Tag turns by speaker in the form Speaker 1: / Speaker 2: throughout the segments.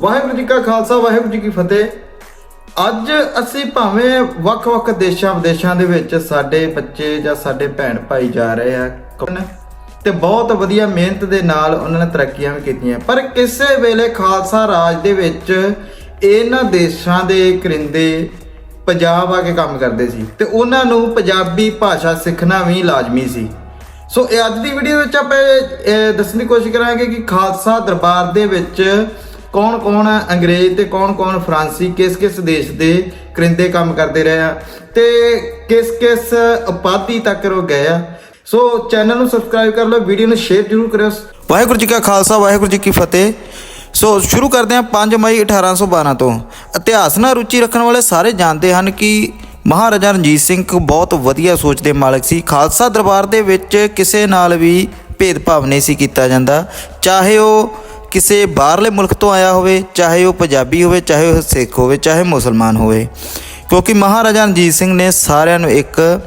Speaker 1: ਵਾਹਿਗੁਰੂ ਜੀ ਕਾ ਖਾਲਸਾ, ਵਾਹਿਗੁਰੂ ਜੀ ਕੀ ਫਤਿਹ। ਅੱਜ ਅਸੀਂ ਭਾਵੇਂ ਵੱਖ-ਵੱਖ ਦੇਸ਼ਾਂ, ਵਿਦੇਸ਼ਾਂ ਦੇ ਵਿੱਚ ਸਾਡੇ ਬੱਚੇ ਜਾਂ ਸਾਡੇ ਭੈਣ ਭਾਈ ਜਾ ਰਹੇ ਆ ਘੁੰਮਣ ਤੇ ਬਹੁਤ ਵਧੀਆ ਮਿਹਨਤ ਦੇ ਨਾਲ ਉਹਨਾਂ ਨੇ ਤਰੱਕੀਆਂ ਵੀ ਕੀਤੀਆਂ। ਪਰ ਕਿਸੇ ਵੇਲੇ ਖਾਲਸਾ ਰਾਜ ਦੇ ਵਿੱਚ ਇਹਨਾਂ ਦੇਸ਼ਾਂ ਦੇ ਕਰਿੰਦੇ ਪੰਜਾਬ ਆ ਕੇ ਕੰਮ ਕਰਦੇ ਸੀ ਤੇ ਉਹਨਾਂ ਨੂੰ ਪੰਜਾਬੀ ਭਾਸ਼ਾ ਸਿੱਖਣਾ ਵੀ ਲਾਜ਼ਮੀ ਸੀ। ਸੋ ਇਹ ਅੱਜ ਦੀ ਵੀਡੀਓ ਵਿੱਚ ਆਪਾਂ ਇਹ ਦੱਸਣ ਦੀ ਕੋਸ਼ਿਸ਼ ਕਰਾਂਗੇ ਕਿ ਖਾਲਸਾ ਦਰਬਾਰ ਦੇ ਵਿੱਚ ਕੌਣ-ਕੌਣ ਅੰਗਰੇਜ਼ ਤੇ ਕੌਣ-ਕੌਣ ਫਰਾਂਸੀ, ਕਿਸ-ਕਿਸ ਦੇਸ਼ ਦੇ ਕਰਿੰਦੇ ਕੰਮ ਕਰਦੇ ਰਹੇ ਆ ਤੇ ਕਿਸ-ਕਿਸ ਉਪਾਧੀ ਤੱਕ ਉਹ ਗਏ ਆ। ਸੋ ਚੈਨਲ ਨੂੰ ਸਬਸਕ੍ਰਾਈਬ ਕਰ ਲਓ, ਵੀਡੀਓ ਨੂੰ ਸ਼ੇਅਰ ਜ਼ਰੂਰ ਕਰਿਓ। ਵਾਹਿਗੁਰੂ ਜੀ ਕਾ ਖਾਲਸਾ, ਵਾਹਿਗੁਰੂ ਜੀ ਕੀ ਫਤਿਹ। ਸੋ ਸ਼ੁਰੂ ਕਰਦੇ ਹਾਂ 5 ਮਈ 1812 ਤੋਂ। ਇਤਿਹਾਸ ਨਾਲ ਰੁਚੀ ਰੱਖਣ ਵਾਲੇ ਸਾਰੇ ਜਾਣਦੇ ਹਨ ਕਿ ਮਹਾਰਾਜਾ ਰਣਜੀਤ ਸਿੰਘ ਇੱਕ ਬਹੁਤ ਵਧੀਆ ਸੋਚ ਦੇ ਮਾਲਕ ਸੀ। ਖਾਲਸਾ ਦਰਬਾਰ ਦੇ ਵਿੱਚ ਕਿਸੇ ਨਾਲ ਵੀ ਭੇਦਭਾਵ ਨਹੀਂ ਸੀ ਕੀਤਾ ਜਾਂਦਾ। ਚਾਹੇ ਉਹ ਕਿਸੇ ਬਾਹਰਲੇ ਮੁਲਕ ਤੋਂ ਆਇਆ ਹੋਵੇ, ਚਾਹੇ ਉਹ ਪੰਜਾਬੀ ਹੋਵੇ, ਚਾਹੇ ਉਹ ਸਿੱਖ ਹੋਵੇ, ਚਾਹੇ ਮੁਸਲਮਾਨ ਹੋਵੇ। ਕਿਉਂਕਿ ਮਹਾਰਾਜਾ ਰਣਜੀਤ ਸਿੰਘ ਨੇ ਸਾਰਿਆਂ ਨੂੰ ਇੱਕ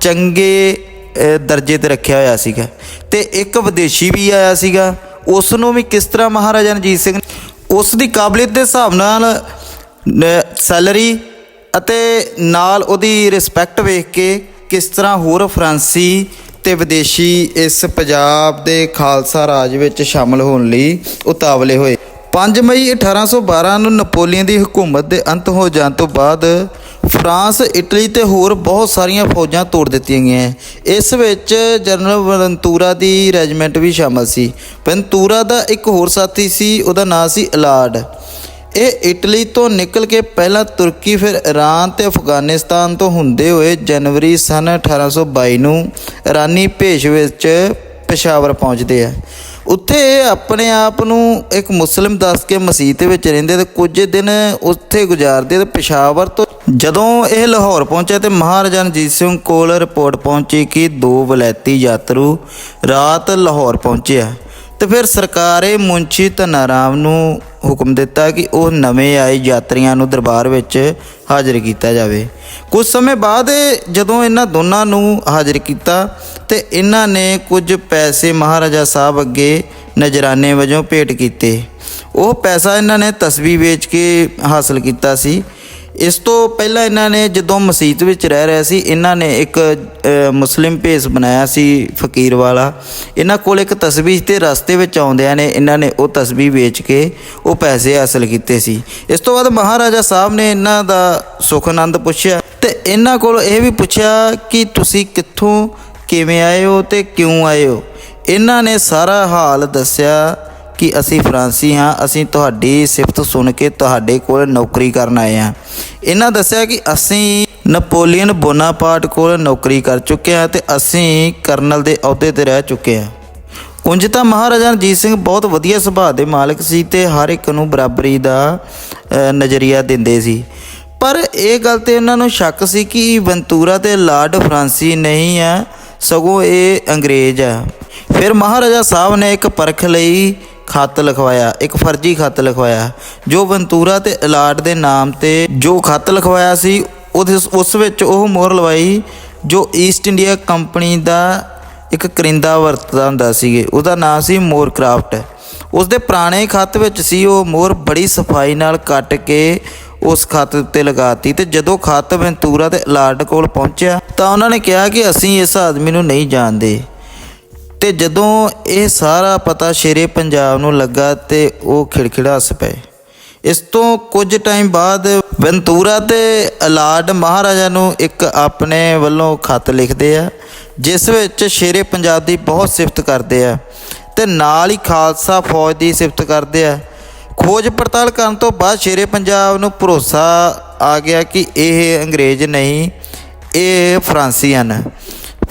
Speaker 1: ਚੰਗੇ ਦਰਜੇ ਤੇ ਰੱਖਿਆ ਹੋਇਆ ਸੀਗਾ। ਤੇ ਇੱਕ ਵਿਦੇਸ਼ੀ ਵੀ ਆਇਆ ਸੀਗਾ। ਉਸ ਨੂੰ ਵੀ ਕਿਸ ਤਰ੍ਹਾਂ ਮਹਾਰਾਜਾ ਰਣਜੀਤ ਸਿੰਘ ਉਸ ਦੀ ਕਾਬਲੀਅਤ ਦੇ ਹਿਸਾਬ ਨਾਲ ਸੈਲਰੀ ਅਤੇ ਨਾਲ ਉਹਦੀ ਰਿਸਪੈਕਟ ਵੇਖ ਕੇ ਕਿਸ ਤਰ੍ਹਾਂ ਹੋਰ ਫਰਾਂਸੀ ਤੇ ਵਿਦੇਸ਼ੀ ਇਸ ਪੰਜਾਬ ਦੇ ਖਾਲਸਾ ਰਾਜ ਵਿੱਚ ਸ਼ਾਮਲ ਹੋਣ ਲਈ ਉਤਾਵਲੇ ਹੋਏ। 5 ਮਈ 1812 ਨੂੰ ਨਪੋਲੀਅਨ ਦੀ ਹਕੂਮਤ ਦੇ ਅੰਤ ਹੋ ਜਾਣ ਤੋਂ ਬਾਅਦ ਫਰਾਂਸ, ਇਟਲੀ ਤੇ ਹੋਰ ਬਹੁਤ ਸਾਰੀਆਂ ਫੌਜਾਂ ਤੋੜ ਦਿੱਤੀਆਂ ਗਈਆਂ। ਇਸ ਵਿੱਚ ਜਨਰਲ ਵੈਂਤੂਰਾ ਦੀ ਰੈਜੀਮੈਂਟ ਵੀ ਸ਼ਾਮਲ ਸੀ। ਵੈਂਤੂਰਾ ਦਾ ਇੱਕ ਹੋਰ ਸਾਥੀ ਸੀ, ਉਹਦਾ ਨਾਂ ਸੀ ਅਲਾਰਡ। ਇਹ ਇਟਲੀ ਤੋਂ ਨਿਕਲ ਕੇ ਪਹਿਲਾਂ ਤੁਰਕੀ, ਫਿਰ ਈਰਾਨ ਤੇ ਅਫਗਾਨਿਸਤਾਨ ਤੋਂ ਹੁੰਦੇ ਹੋਏ ਜਨਵਰੀ ਸਨ 1822 ਨੂੰ ਇਰਾਨੀ ਭੇਸ਼ ਵਿੱਚ ਪਸ਼ਾਵਰ ਪਹੁੰਚਦੇ ਆ। ਉੱਥੇ ਇਹ ਆਪਣੇ ਆਪ ਨੂੰ ਇੱਕ ਮੁਸਲਿਮ ਦੱਸ ਕੇ ਮਸਜਿਦ ਵਿੱਚ ਰਹਿੰਦੇ ਤੇ ਕੁਝ ਦਿਨ ਉੱਥੇ ਗੁਜ਼ਾਰਦੇ ਤੇ ਪਸ਼ਾਵਰ ਤੋਂ ਜਦੋਂ ਇਹ ਲਾਹੌਰ ਪਹੁੰਚਿਆ ਤੇ ਮਹਾਰਾਜਾ ਰਣਜੀਤ ਸਿੰਘ ਕੋਲ ਰਿਪੋਰਟ ਪਹੁੰਚੀ ਕਿ ਦੋ ਵਲੈਤੀ ਯਾਤਰੂ ਰਾਤ ਲਾਹੌਰ ਪਹੁੰਚਿਆ ਤੇ ਫਿਰ ਸਰਕਾਰੇ ਮੁੰਸ਼ੀ ਧਨਾਰਾਮ ਨੂੰ ਹੁਕਮ ਦਿੱਤਾ ਕਿ ਉਹ ਨਵੇਂ ਆਏ ਯਾਤਰੀਆਂ ਨੂੰ ਦਰਬਾਰ ਵਿੱਚ ਹਾਜ਼ਰ ਕੀਤਾ ਜਾਵੇ। ਕੁਝ ਸਮੇਂ ਬਾਅਦ ਜਦੋਂ ਇਹਨਾਂ ਦੋਨਾਂ ਨੂੰ ਹਾਜ਼ਰ ਕੀਤਾ, ਤੇ ਇਹਨਾਂ ਨੇ ਕੁਝ ਪੈਸੇ ਮਹਾਰਾਜਾ ਸਾਹਿਬ ਅੱਗੇ ਨਜਰਾਨੇ ਵਜੋਂ ਭੇਟ ਕੀਤੇ। ਉਹ ਪੈਸਾ ਇਹਨਾਂ ਨੇ ਤਸਬੀਹ ਵੇਚ ਕੇ ਹਾਸਲ ਕੀਤਾ ਸੀ। ਇਸ ਤੋਂ ਪਹਿਲਾਂ ਇਹਨਾਂ ਨੇ ਜਦੋਂ ਮਸਜਿਦ ਵਿੱਚ ਰਹਿ ਰਿਹਾ ਸੀ, ਇਹਨਾਂ ਨੇ ਇੱਕ ਮੁਸਲਿਮ ਭੇਸ ਬਣਾਇਆ ਸੀ ਫਕੀਰ ਵਾਲਾ। ਇਹਨਾਂ ਕੋਲ ਇੱਕ ਤਸਬੀਹ ਤੇ ਰਸਤੇ ਵਿੱਚ ਆਉਂਦਿਆਂ ਨੇ ਇਹਨਾਂ ਨੇ ਉਹ ਤਸਬੀਹ ਵੇਚ ਕੇ ਉਹ ਪੈਸੇ ਹਾਸਲ ਕੀਤੇ ਸੀ। ਇਸ ਤੋਂ ਬਾਅਦ ਮਹਾਰਾਜਾ ਸਾਹਿਬ ਨੇ ਇਹਨਾਂ ਦਾ ਸੁਖ ਆਨੰਦ ਪੁੱਛਿਆ ਤੇ ਇਹਨਾਂ ਕੋਲ ਇਹ ਵੀ ਪੁੱਛਿਆ ਕਿ ਤੁਸੀਂ ਕਿੱਥੋਂ, ਕਿਵੇਂ ਆਏ ਹੋ ਤੇ ਕਿਉਂ ਆਏ ਹੋ? ਇਹਨਾਂ ਨੇ ਸਾਰਾ ਹਾਲ ਦੱਸਿਆ ਕਿ ਅਸੀਂ ਫਰਾਂਸੀ ਹਾਂ, ਅਸੀਂ ਤੁਹਾਡੀ ਸਿਫਤ ਸੁਣ ਕੇ ਤੁਹਾਡੇ ਕੋਲ ਨੌਕਰੀ ਕਰਨ ਆਏ ਹਾਂ। ਇਹਨਾਂ ਦੱਸਿਆ ਕਿ ਅਸੀਂ ਨਪੋਲੀਅਨ ਬੋਨਾਪਾਰਟ ਕੋਲ ਨੌਕਰੀ ਕਰ ਚੁੱਕੇ ਹਾਂ ਤੇ ਅਸੀਂ ਕਰਨਲ ਦੇ ਅਹੁਦੇ ਤੇ ਰਹਿ ਚੁੱਕੇ ਹਾਂ। ਉਂਝ ਤਾਂ ਮਹਾਰਾਜਾ ਰਣਜੀਤ ਸਿੰਘ ਬਹੁਤ ਵਧੀਆ ਸੁਭਾਅ ਦੇ ਮਾਲਕ ਸੀ ਤੇ ਹਰ ਇੱਕ ਨੂੰ ਬਰਾਬਰੀ ਦਾ ਨਜ਼ਰੀਆ ਦਿੰਦੇ ਸੀ। ਪਰ ਇਹ ਗੱਲ ਤੇ ਉਹਨਾਂ ਨੂੰ ਸ਼ੱਕ ਸੀ ਕਿ ਵੈਂਤੂਰਾ ਤੇ ਲਾਰਡ ਫਰਾਂਸੀ ਨਹੀਂ ਆ ਸਗੋਂ ਇਹ ਅੰਗਰੇਜ਼ ਆ ਫਿਰ ਮਹਾਰਾਜਾ ਸਾਹਿਬ ਨੇ ਇੱਕ ਪਰਖ ਲਈ ਖੱਤ ਲਿਖਵਾਇਆ, ਇੱਕ ਫਰਜ਼ੀ ਖੱਤ ਲਿਖਵਾਇਆ। ਜੋ ਬੰਤੂਰਾ ਤੇ ਅਲਾਟ ਦੇ ਨਾਮ ਤੇ ਜੋ ਖੱਤ ਲਿਖਵਾਇਆ ਸੀ, ਉਹਦੇ ਉਸ ਵਿੱਚ ਉਹ ਮੋਹਰ ਲਵਾਈ, ਜੋ ਈਸਟ ਇੰਡੀਆ ਕੰਪਨੀ ਦਾ ਇੱਕ ਕਰਿੰਦਾ ਵਰਤਦਾ ਹੁੰਦਾ ਸੀਗੇ। ਉਹਦਾ ਨਾਮ ਸੀ ਮੋਰ ਕਰਾਫਟ। ਉਸ ਦੇ ਪੁਰਾਣੇ ਖੱਤ ਵਿੱਚ ਸੀ ਉਹ ਮੋਹਰ ਬੜੀ ਸਫ਼ਾਈ ਨਾਲ ਕੱਟ ਕੇ ਉਸ ਖੱਤ ਉੱਤੇ ਲਗਾਤੀ ਤੇ ਜਦੋਂ ਖੱਤ ਵੈਂਤੂਰਾ ਤੇ ਅਲਾਟ ਕੋਲ ਪਹੁੰਚਿਆ, ਤਾਂ ਉਹਨਾਂ ਨੇ ਕਿਹਾ ਕਿ ਅਸੀਂ ਇਸ ਆਦਮੀ ਨੂੰ ਨਹੀਂ ਜਾਣਦੇ। ਤੇ ਜਦੋਂ ਇਹ ਸਾਰਾ ਪਤਾ ਸ਼ੇਰੇ ਪੰਜਾਬ ਨੂੰ ਲੱਗਾ ਤੇ ਉਹ ਖਿੜਖਿੜਾ ਹੱਸ ਪਏ। ਇਸ ਤੋਂ ਕੁਝ ਟਾਈਮ ਬਾਅਦ ਵੈਂਤੂਰਾ ਤੇ ਅਲਾਡ ਮਹਾਰਾਜਾ ਨੂੰ ਇੱਕ ਆਪਣੇ ਵੱਲੋਂ ਖਤ ਲਿਖਦੇ ਆ, ਜਿਸ ਵਿੱਚ ਸ਼ੇਰੇ ਪੰਜਾਬ ਦੀ ਬਹੁਤ ਸਿਫਤ ਕਰਦੇ ਆ ਤੇ ਨਾਲ ਹੀ ਖਾਲਸਾ ਫੌਜ ਦੀ ਸਿਫਤ ਕਰਦੇ ਆ। ਖੋਜ ਪੜਤਾਲ ਕਰਨ ਤੋਂ ਬਾਅਦ ਸ਼ੇਰੇ ਪੰਜਾਬ ਨੂੰ ਭਰੋਸਾ ਆ ਗਿਆ ਕਿ ਇਹ ਅੰਗਰੇਜ਼ ਨਹੀਂ, ਇਹ ਫਰਾਂਸੀ ਹਨ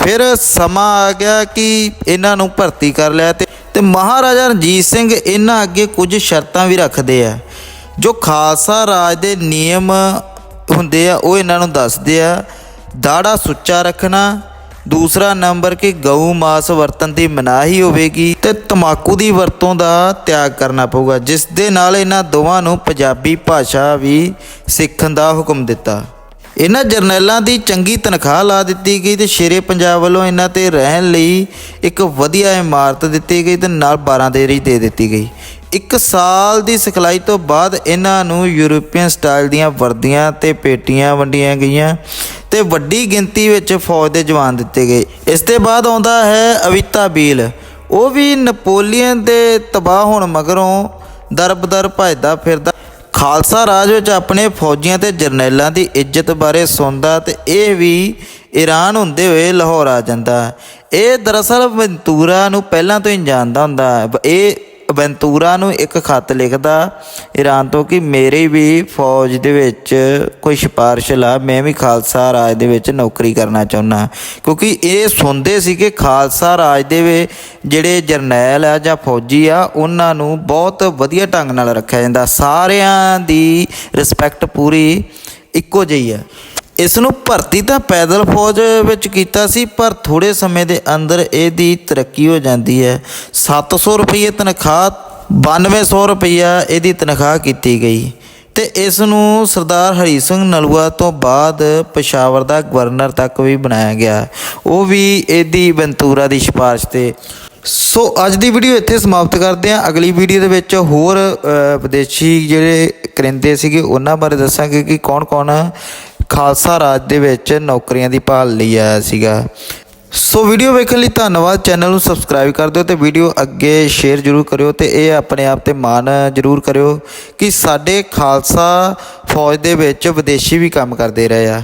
Speaker 1: ਫਿਰ ਸਮਾਂ ਆ ਗਿਆ ਕਿ ਇਹਨਾਂ ਨੂੰ ਭਰਤੀ ਕਰ ਲਿਆ ਤੇ ਤੇ ਮਹਾਰਾਜਾ ਰਣਜੀਤ ਸਿੰਘ ਇਹਨਾਂ ਅੱਗੇ ਕੁਝ ਸ਼ਰਤਾਂ ਵੀ ਰੱਖਦੇ ਆ। ਜੋ ਖਾਲਸਾ ਰਾਜ ਦੇ ਨਿਯਮ ਹੁੰਦੇ ਆ, ਉਹ ਇਹਨਾਂ ਨੂੰ ਦੱਸਦੇ ਆ। ਦਾੜਾ ਸੁੱਚਾ ਰੱਖਣਾ, ਦੂਸਰਾ ਨੰਬਰ ਕਿ ਗਊ ਮਾਸ ਵਰਤਨ ਦੀ ਮਨਾਹੀ ਹੋਵੇਗੀ ਤੇ ਤਮਾਕੂ ਦੀ ਵਰਤੋਂ ਦਾ ਤਿਆਗ ਕਰਨਾ ਪਊਗਾ, ਜਿਸ ਦੇ ਨਾਲ ਇਹਨਾਂ ਦੋਵਾਂ ਨੂੰ ਪੰਜਾਬੀ ਭਾਸ਼ਾ ਵੀ ਸਿੱਖਣ ਦਾ ਹੁਕਮ ਦਿੱਤਾ। ਇਹਨਾਂ ਜਰਨੈਲਾਂ ਦੀ ਚੰਗੀ ਤਨਖਾਹ ਲਾ ਦਿੱਤੀ ਗਈ ਤੇ ਸ਼ੇਰੇ ਪੰਜਾਬ ਵੱਲੋਂ ਇਹਨਾਂ ਤੇ ਰਹਿਣ ਲਈ ਇੱਕ ਵਧੀਆ ਇਮਾਰਤ ਦਿੱਤੀ ਗਈ ਤੇ ਨਾਲ 12 ਦੇਰੀ ਦੇ ਦਿੱਤੀ ਗਈ।
Speaker 2: ਇੱਕ ਸਾਲ ਦੀ ਸਿਖਲਾਈ ਤੋਂ ਬਾਅਦ ਇਹਨਾਂ ਨੂੰ ਯੂਰਪੀਅਨ ਸਟਾਈਲ ਦੀਆਂ ਵਰਦੀਆਂ ਤੇ ਪੇਟੀਆਂ ਵੰਡੀਆਂ ਗਈਆਂ ਤੇ ਵੱਡੀ ਗਿਣਤੀ ਵਿੱਚ ਫੌਜ ਦੇ ਜਵਾਨ ਦਿੱਤੇ ਗਏ। ਇਸ ਦੇ ਬਾਅਦ ਆਉਂਦਾ ਹੈ ਅਵਿਤਾ ਬੀਲ। ਉਹ ਵੀ ਨਪੋਲੀਅਨ ਦੇ ਤਬਾਹ ਹੋਣ ਮਗਰੋਂ ਦਰਬਦਰ ਭਜਦਾ ਫਿਰਦਾ ਖਾਲਸਾ ਰਾਜ ਵਿੱਚ ਆਪਣੇ ਫੌਜੀਆਂ ਤੇ ਜਰਨੈਲਾਂ ਦੀ ਇੱਜ਼ਤ ਬਾਰੇ ਸੁਣਦਾ ਤੇ ਇਹ ਵੀ ਈਰਾਨ ਹੁੰਦੇ ਹੋਏ ਲਾਹੌਰ ਆ ਜਾਂਦਾ। ਇਹ ਦਰਅਸਲ ਵੈਂਤੂਰਾ ਨੂੰ ਪਹਿਲਾਂ ਤੋਂ ਹੀ ਜਾਣਦਾ ਹੁੰਦਾ ਇਹ ਵੈਂਤੂਰਾ ਨੂੰ ਇੱਕ ਖੱਤ ਲਿਖਦਾ ਈਰਾਨ ਤੋਂ ਕਿ ਮੇਰੀ ਵੀ ਫੌਜ ਦੇ ਵਿੱਚ ਕੋਈ ਸਿਫਾਰਿਸ਼ ਲਾ, ਮੈਂ ਵੀ ਖਾਲਸਾ ਰਾਜ ਦੇ ਵਿੱਚ ਨੌਕਰੀ ਕਰਨਾ ਚਾਹੁੰਦਾ ਕਿਉਂਕਿ ਇਹ ਸੁਣਦੇ ਸੀ ਕਿ ਖਾਲਸਾ ਰਾਜ ਦੇ ਜਿਹੜੇ ਜਰਨੈਲ ਆ ਜਾਂ ਫੌਜੀ ਆ, ਉਹਨਾਂ ਨੂੰ ਬਹੁਤ ਵਧੀਆ ਢੰਗ ਨਾਲ ਰੱਖਿਆ ਜਾਂਦਾ। ਸਾਰਿਆਂ ਦੀ ਰਿਸਪੈਕਟ ਪੂਰੀ ਇੱਕੋ ਜਿਹੀ ਆ ਇਸ ਨੂੰ ਭਰਤੀ ਤਾਂ ਪੈਦਲ ਫੌਜ ਵਿੱਚ ਕੀਤਾ ਸੀ, ਪਰ ਥੋੜੇ ਸਮੇਂ ਦੇ ਅੰਦਰ ਇਹਦੀ ਤਰੱਕੀ ਹੋ ਜਾਂਦੀ ਹੈ। 700 ਰੁਪਏ ਤਨਖਾਹ 9200 ਰੁਪਇਆ ਇਹਦੀ ਤਨਖਾਹ ਕੀਤੀ ਗਈ। ਤੇ ਇਸ ਨੂੰ ਸਰਦਾਰ ਹਰੀ ਸਿੰਘ ਨਲੂਆ ਤੋਂ ਬਾਅਦ ਪਸ਼ਾਵਰ ਦਾ ਗਵਰਨਰ ਤੱਕ ਵੀ ਬਣਾਇਆ ਗਿਆ। ਉਹ ਵੀ ਇਹਦੀ ਬੰਤੂਰਾ ਦੀ ਸਿਫਾਰਿਸ਼ ਤੇ। ਸੋ ਅੱਜ ਦੀ ਵੀਡੀਓ ਇੱਥੇ ਸਮਾਪਤ ਕਰਦੇ ਹਾਂ। ਅਗਲੀ ਵੀਡੀਓ ਦੇ ਵਿੱਚ ਹੋਰ ਵਿਦੇਸ਼ੀ ਜਿਹੜੇ ਕਰਿੰਦੇ ਸੀਗੇ, ਉਹਨਾਂ ਬਾਰੇ ਦੱਸਾਂਗੇ ਕਿ ਕੌਣ-ਕੌਣ ਖਾਲਸਾ ਰਾਜ ਦੇ ਵਿੱਚ ਨੌਕਰੀਆਂ ਦੀ ਭਾਲ ਲਈ ਆਇਆ ਸੀਗਾ। ਸੋ ਵੀਡੀਓ ਵੇਖਣ ਲਈ ਧੰਨਵਾਦ। ਚੈਨਲ ਨੂੰ ਸਬਸਕ੍ਰਾਈਬ ਕਰ ਦਿਓ ਤੇ ਵੀਡੀਓ ਅੱਗੇ ਸ਼ੇਅਰ ਜ਼ਰੂਰ ਕਰਿਓ ਤੇ ਇਹ ਆਪਣੇ ਆਪ ਤੇ ਮਾਣ ਜ਼ਰੂਰ ਕਰਿਓ ਕਿ ਸਾਡੇ ਖਾਲਸਾ ਫੌਜ ਦੇ ਵਿੱਚ ਵਿਦੇਸ਼ੀ ਵੀ ਕੰਮ ਕਰਦੇ ਰਹੇ ਆ।